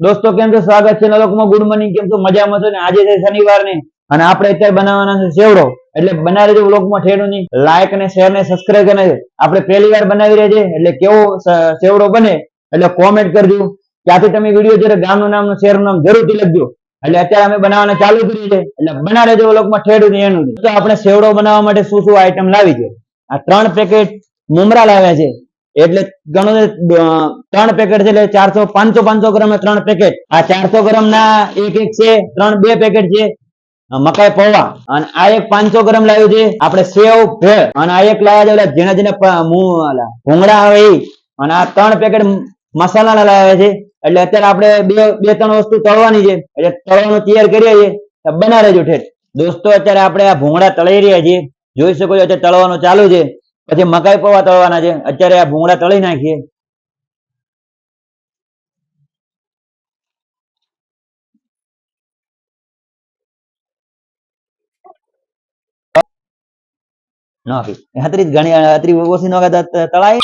દોસ્તો, કેમ છો? સ્વાગત છે નલોકમાં ગુડ મોર્નિંગ કેમ છો? મજામાં છો ને? આજે છે શનિવાર ને અને આપણે અત્યારે બનાવવાના છે સેવડો એટલે બનાવી રહેજો વ્લોગમાં ઠેડો નહીં. લાઈક અને શેર ને સબસ્ક્રાઇબ કરીને આપણે પહેલી વાર બનાવી રહ્યા છે, એટલે કેવો સેવડો બને, એટલે કોમેન્ટ કરજો ત્યાંથી તમે વીડિયો જ્યારે ગામનું નામ શહેરનું નામ જરૂરથી લખજો. એટલે અત્યારે અમે બનાવવાના ચાલુ કર્યું છે એટલે બના રહેજો વ્લોગમાં ઠેડું નહીં, એનું તો આપણે સેવડો બનાવવા માટે શું શું આઈટમ લાવી છે? આ ત્રણ પેકેટ મુમરા લાવ્યા છે. એટલે ગણો ત્રણ પેકેટ છે એટલે ચારસો, પાંચસો પાંચસો ગ્રામ ત્રણ પેકેટ આ ચારસો ગ્રામ ના એક એક છે, ત્રણ બે પેકેટ છે. મકાઈ પૌવા. અને આ એક પાંચસો ગ્રામ લાવ્યું છે, આપણે સેવ, ભેળ. અને આ એક લાવ્યા છે મુ- ઓલા ભૂંગળા આવે એ અને આ ત્રણ પેકેટ મસાલા લાવ્યા છે. એટલે અત્યારે આપણે બે બે, ત્રણ વસ્તુ તળવાની છે. એટલે તળવાનું તૈયાર કરીએ છીએ. બનાવે બના રહેજો ઠેઠ. દોસ્તો, અત્યારે આપણે આ ભૂંગળા તળી રહ્યા છીએ. જોઈ શકો છો, અત્યારે તળવાનું ચાલુ છે. પછી મકાઈ પૌવા તળવાના છે. અત્યારે આ ભૂંગળા તળી નાખીએ. નાખી. હાતરી જ ઘણી હાતરી ઓછી નો તળાય.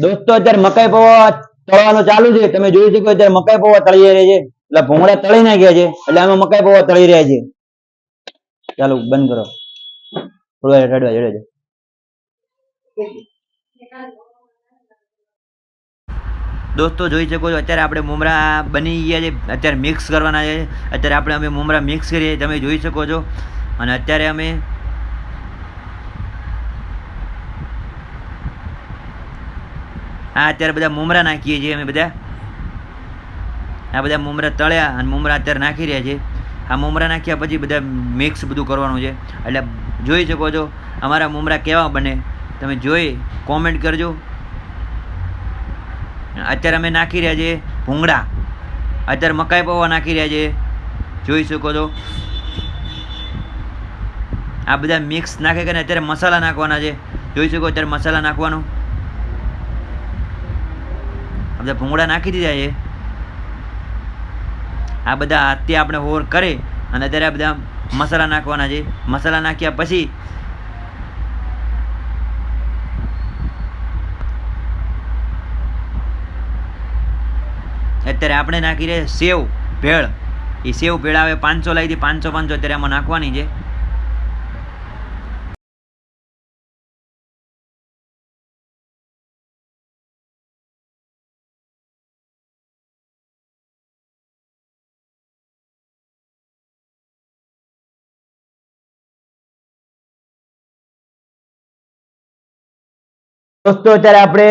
દોસ્તો, અત્યારે મકાઈ પૌવા તળવાનું ચાલુ છે. તમે જોઈ શકો અત્યારે મકાઈ પૌવા તળી રહ્યા છે. એટલે ભૂંગળા તળી નાખ્યા છે. એટલે આમાં મકાઈ પૌવા તળી રહ્યા છે. ચાલો, બંધ કરો. રડવા જોડે દોસ્તો, જોઈ શકો છો, અત્યારે આપણે મુમરા બની ગયા છે. અત્યારે મિક્સ કરવાના છે. અત્યારે આપણે અમે મુમરા મિક્સ કરીએ. તમે જોઈ શકો છો. અને અત્યારે અમે આ અત્યારે બધા મુમરા નાખીએ છીએ અમે બધા. આ બધા મુમરા તળ્યા અને મુમરા અત્યારે નાખી રહ્યા છે. આ મુમરા નાખ્યા પછી બધા મિક્સ બધું કરવાનું છે. એટલે જોઈ શકો છો, અમારા મુમરા કેવા બને. તમે જોઈ કોમેન્ટ કરજો. અત્યારે અમે નાખી રહ્યા છીએ ભૂંગળા. અત્યારે મકાઈ પૌવા નાખી રહ્યા છીએ જોઈ શકો છો. આ બધા મિક્સ નાખે કે અત્યારે મસાલા નાખવાના છે. જોઈ શકો અત્યારે મસાલા નાખવાનું. આ બધા ભૂંગળા નાખી દીધા છે. આ બધા હાથથી આપણે હોર કરે અને અત્યારે આ બધા મસાલા નાખવાના છે. મસાલા નાખ્યા પછી અત્યારે આપણે નાખી રહ્યા સેવ ભેળ. એ સેવ ભેળ આવે પાંચસો લાવી હતી પાંચસો પાંચસો અત્યારે આમાં નાખવાની છે. દોસ્તો, અત્યારે આપણે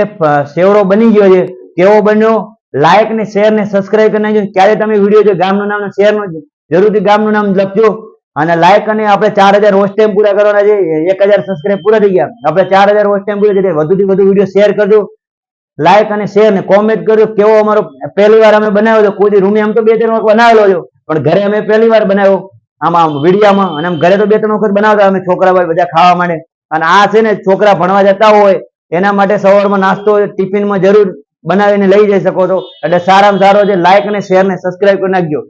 સેવરો બની ગયો છે. કેવો બન્યો? લાઈક ને શેર ને સબસ્ક્રાઇબ કરી નાખજો. ક્યારે તમે વીડિયો જો ગામનું નામ શેર નો જરૂરથી ગામનું નામ લખજો. અને લાઈક અને આપણે ચાર હજાર વોચ ટાઈમ પૂરા કરવાના છે. એક હજાર સબસ્ક્રાઇબ પૂરા થઈ ગયા. આપણે ચાર હજાર વોચ ટાઈમ પૂરા થઈ વધુથી વધુ વીડિયો શેર કરજો. લાઈક અને શેર ને કોમેન્ટ કરજો. કેવો અમારો પહેલી વાર અમે બનાવ્યો હતો કોઈ રૂમે આમ તો બે ત્રણ વખત બનાવેલો છો. પણ ઘરે અમે પહેલી વાર બનાવ્યો. આમાં વિડીયામાં. અને આમ ઘરે તો બે ત્રણ વખત બનાવતા અમે છોકરા બધા ખાવા માટે. અને આ છે ને છોકરા ભણવા જતા હોય એના માટે સવારમાં નાસ્તો ટિફિનમાં જરૂર બનાવીને લઈ જઈ શકો છો. એટલે સારામાં સારો છે લાઈક અને શેર ને સબસ્ક્રાઇબ કરી નાખજો.